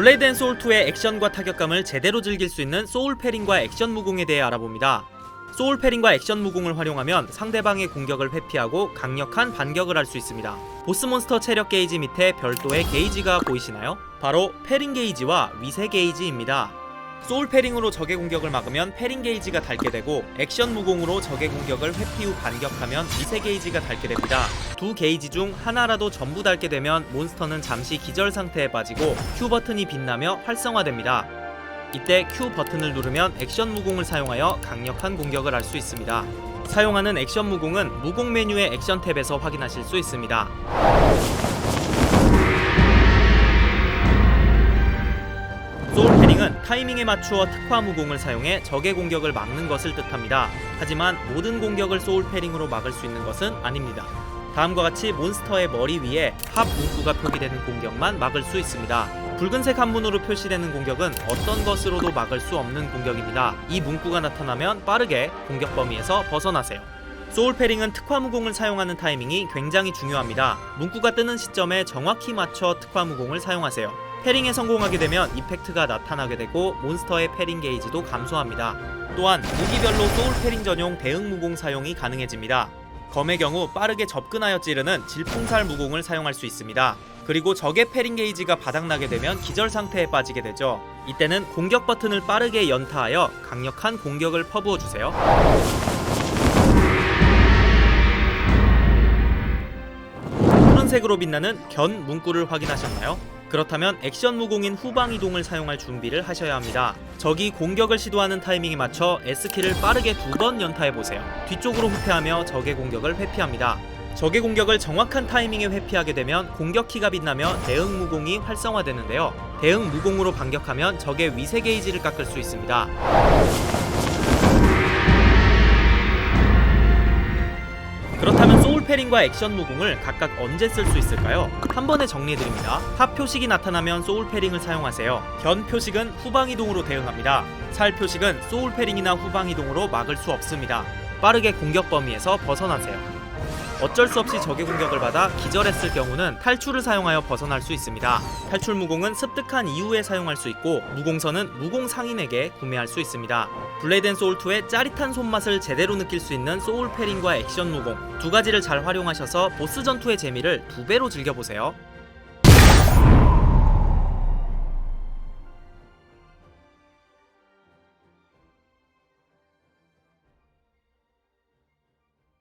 블레이드 앤 소울 2의 액션과 타격감을 제대로 즐길 수 있는 소울 패링과 액션 무공에 대해 알아봅니다. 소울 패링과 액션 무공을 활용하면 상대방의 공격을 회피하고 강력한 반격을 할 수 있습니다. 보스 몬스터 체력 게이지 밑에 별도의 게이지가 보이시나요? 바로 패링 게이지와 위세 게이지입니다. 소울 패링으로 적의 공격을 막으면 패링 게이지가 닳게 되고 액션 무공으로 적의 공격을 회피 후 반격하면 위세 게이지가 닳게 됩니다. 두 게이지 중 하나라도 전부 닳게 되면 몬스터는 잠시 기절 상태에 빠지고 Q 버튼이 빛나며 활성화됩니다. 이때 Q 버튼을 누르면 액션 무공을 사용하여 강력한 공격을 할 수 있습니다. 사용하는 액션 무공은 무공 메뉴의 액션 탭에서 확인하실 수 있습니다. 소울 패링은 타이밍에 맞추어 특화 무공을 사용해 적의 공격을 막는 것을 뜻합니다. 하지만 모든 공격을 소울 패링으로 막을 수 있는 것은 아닙니다. 다음과 같이 몬스터의 머리 위에 합 문구가 표기되는 공격만 막을 수 있습니다. 붉은색 한문으로 표시되는 공격은 어떤 것으로도 막을 수 없는 공격입니다. 이 문구가 나타나면 빠르게 공격 범위에서 벗어나세요. 소울 패링은 특화 무공을 사용하는 타이밍이 굉장히 중요합니다. 문구가 뜨는 시점에 정확히 맞춰 특화 무공을 사용하세요. 패링에 성공하게 되면 이펙트가 나타나게 되고 몬스터의 패링 게이지도 감소합니다. 또한 무기별로 소울 패링 전용 대응 무공 사용이 가능해집니다. 검의 경우 빠르게 접근하여 찌르는 질풍살 무공을 사용할 수 있습니다. 그리고 적의 패링 게이지가 바닥나게 되면 기절 상태에 빠지게 되죠. 이때는 공격 버튼을 빠르게 연타하여 강력한 공격을 퍼부어 주세요. 푸른색으로 빛나는 견 문구를 확인하셨나요? 그렇다면 액션 무공인 후방 이동을 사용할 준비를 하셔야 합니다. 적이 공격을 시도하는 타이밍에 맞춰 S키를 빠르게 두 번 연타해 보세요. 뒤쪽으로 후퇴하며 적의 공격을 회피합니다. 적의 공격을 정확한 타이밍에 회피하게 되면 공격 키가 빛나며 대응 무공이 활성화되는데요. 대응 무공으로 반격하면 적의 위세 게이지를 깎을 수 있습니다. 패링과 액션 무공을 각각 언제 쓸 수 있을까요? 한 번에 정리해드립니다. 합 표식이 나타나면 소울 패링을 사용하세요. 견 표식은 후방 이동으로 대응합니다. 살 표식은 소울 패링이나 후방 이동으로 막을 수 없습니다. 빠르게 공격 범위에서 벗어나세요. 어쩔 수 없이 적의 공격을 받아 기절했을 경우는 탈출을 사용하여 벗어날 수 있습니다. 탈출 무공은 습득한 이후에 사용할 수 있고 무공선은 무공 상인에게 구매할 수 있습니다. 블레이드 앤 소울 2의 짜릿한 손맛을 제대로 느낄 수 있는 소울 패링과 액션 무공 두 가지를 잘 활용하셔서 보스 전투의 재미를 두 배로 즐겨보세요.